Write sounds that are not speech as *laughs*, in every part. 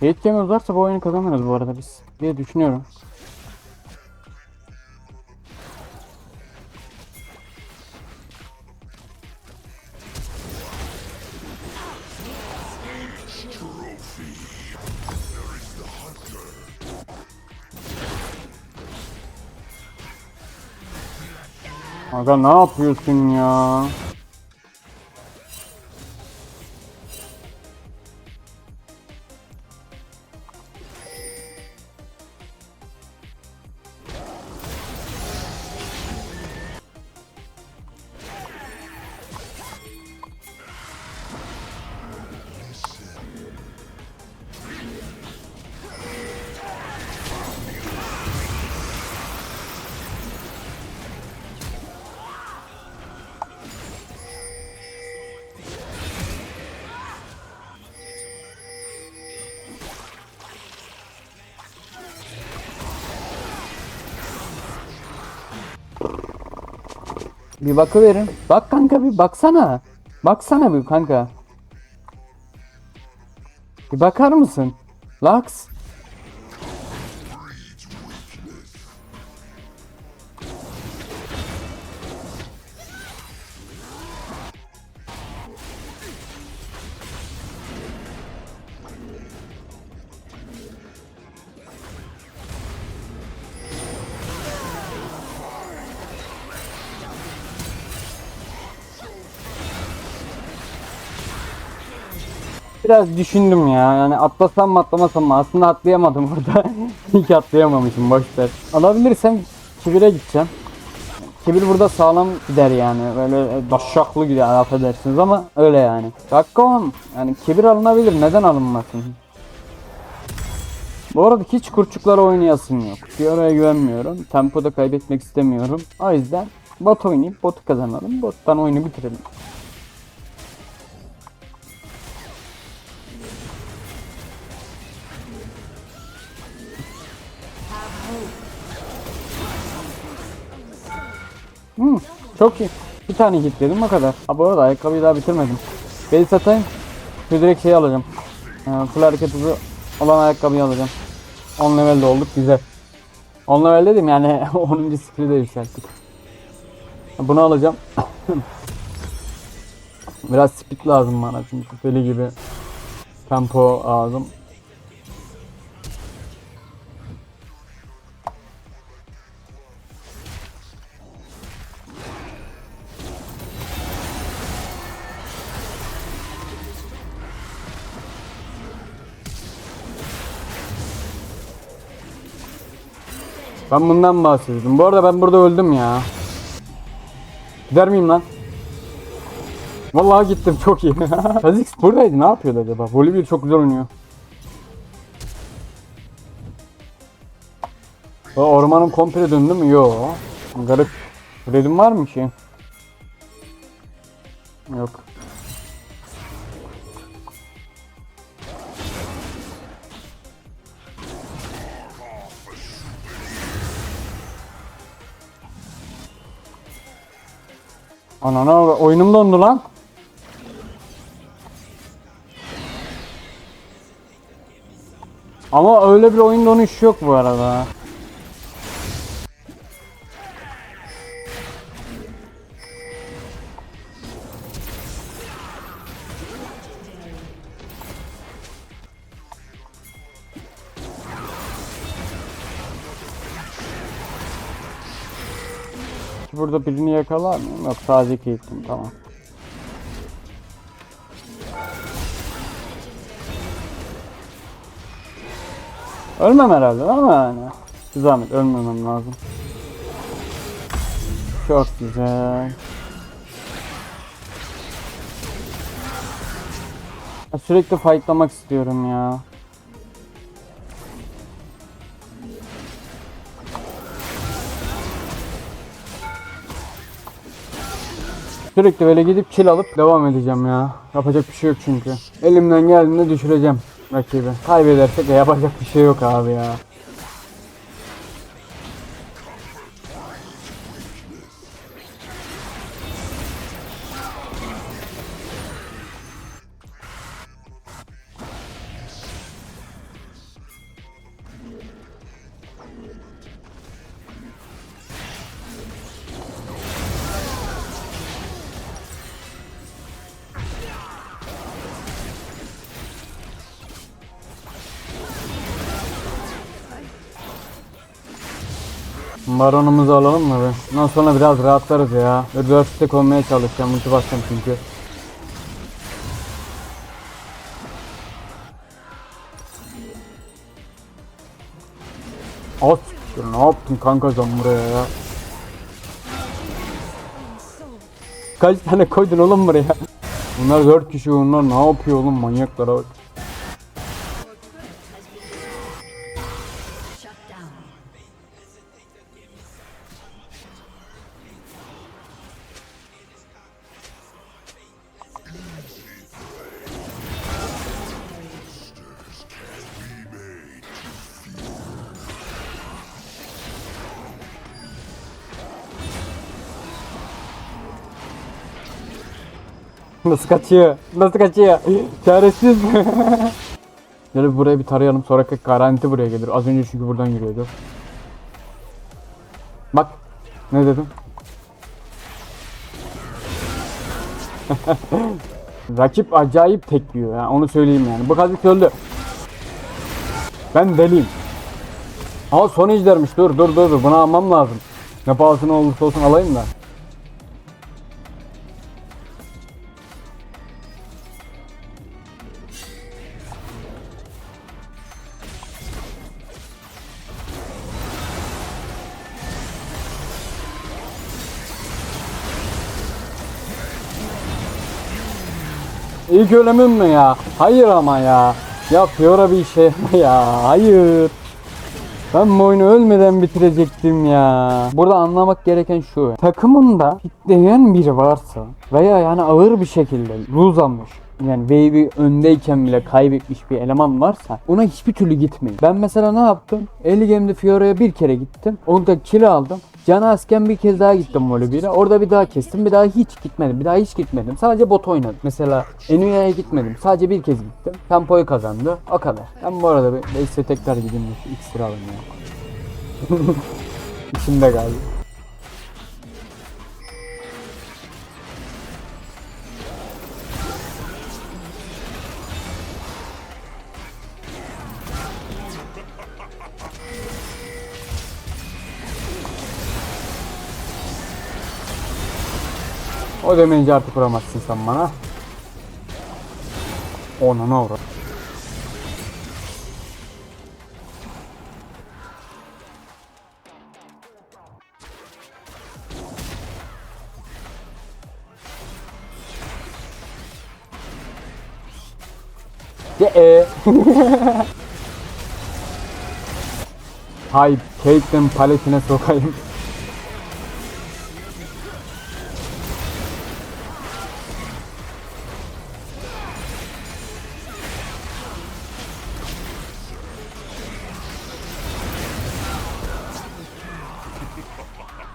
Hate game bu oyunu kazanırız bu arada biz diye düşünüyorum. Aga ne yapıyorsun ya? Bir bakıverin. Bak kanka bir baksana. Baksana bir kanka. Bir bakar mısın? Lux. Biraz düşündüm ya. Yani atlasam mı atlamasam mı? Aslında atlayamadım *laughs* orada. Hiç atlayamamışım boşver. Alabilirsem kibire gideceğim. Kibir burada sağlam gider yani. Böyle daşşaklı gider affedersiniz ama öyle yani. Dakika on. Yani kibir alınabilir. Neden alınmasın? Bu arada hiç kurçuklara oynayasım yok. Fiora'ya güvenmiyorum. Tempoda kaybetmek istemiyorum. O yüzden bot oynayıp botu kazanalım. Bottan oyunu bitirelim. Çok iyi. Bir tane hitledim o kadar. Ha bu arada ayakkabıyı daha bitirmedim. Beni satayım. Şu direkt şeyi alacağım. Ee, full hareket hızı olan ayakkabıyı alacağım. 10 levelde olduk güzel. 10 level dedim yani *laughs* 10. skill'i de yükselttik. Bunu alacağım. *coughs* Biraz speed lazım bana çünkü deli gibi tempo lazım. Ben bundan bahsediyordum. Bu arada ben burada öldüm ya. Gider miyim lan? Vallahi gittim çok iyi. *laughs* Kha'Zix buradaydı ne yapıyordu acaba? Bolivya çok güzel oynuyor. O ormanın komple döndü mü? Yo. Garip. Red'in var mı ki? Yok. Anana oyunum dondu lan. Ama öyle bir oyun donuş yok bu arada. Burada birini yakalar mıyım? Yok sadece keyiftim tamam. Ölmem herhalde ama yani. Bir zahmet ölmemem lazım. Çok güzel. Sürekli fightlamak istiyorum ya. Sürekli böyle gidip kill alıp devam edeceğim ya. Yapacak bir şey yok çünkü. Elimden geldiğinde düşüreceğim rakibi. Kaybedersek de yapacak bir şey yok abi ya. Baronumuzu alalım mı? Ondan sonra biraz rahatlarız ya. Ve 4 stack olmaya çalışacağım. Multi basacağım çünkü. At. Ne yaptın kanka sen buraya ya? Kaç tane koydun oğlum buraya? Bunlar 4 kişi bunlar ne yapıyor oğlum manyaklara bak. Nasıl kaçıyor? Nasıl kaçıyor? Çaresiz. *laughs* Gel buraya bir tarayalım sonra garanti buraya gelir. Az önce çünkü buradan yürüyordu. Bak. Ne dedim? *laughs* Rakip acayip tekliyor ya onu söyleyeyim yani. Bu Kha'Zix öldü. Ben deliyim. Ama son ejdermiş dur dur dur bunu almam lazım. Ne pahasına olursa olsun alayım da. İlk ölümüm mü ya? Hayır ama ya. Ya Fiora bir şey ya. Hayır. Ben bu oyunu ölmeden bitirecektim ya. Burada anlamak gereken şu. Takımında fitleyen biri varsa veya yani ağır bir şekilde lose almış. Yani wave'i öndeyken bile kaybetmiş bir eleman varsa ona hiçbir türlü gitmeyin. Ben mesela ne yaptım? 50 game'de Fiora'ya bir kere gittim. Onda kill aldım. Canı azken bir kez daha gittim Volibear'e. Orada bir daha kestim. Bir daha hiç gitmedim. Bir daha hiç gitmedim. Sadece bot oynadım. Mesela Enuia'ya gitmedim. Sadece bir kez gittim. Tempoyu kazandı. O kadar. Ben bu arada bir Base'e tekrar gideyim. de Şu iksiri alayım ya. *laughs* İçimde galiba. O demeyince artık vuramazsın sen bana. Ona ne uğra. Ya e. *laughs* Hay Caitlyn paletine sokayım.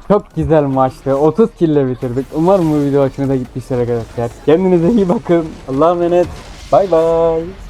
Çok güzel maçtı. 30 kill bitirdik. Umarım bu video hoşunuza gitmiştir arkadaşlar. Kendinize iyi bakın. Allah'a emanet. Bay bay.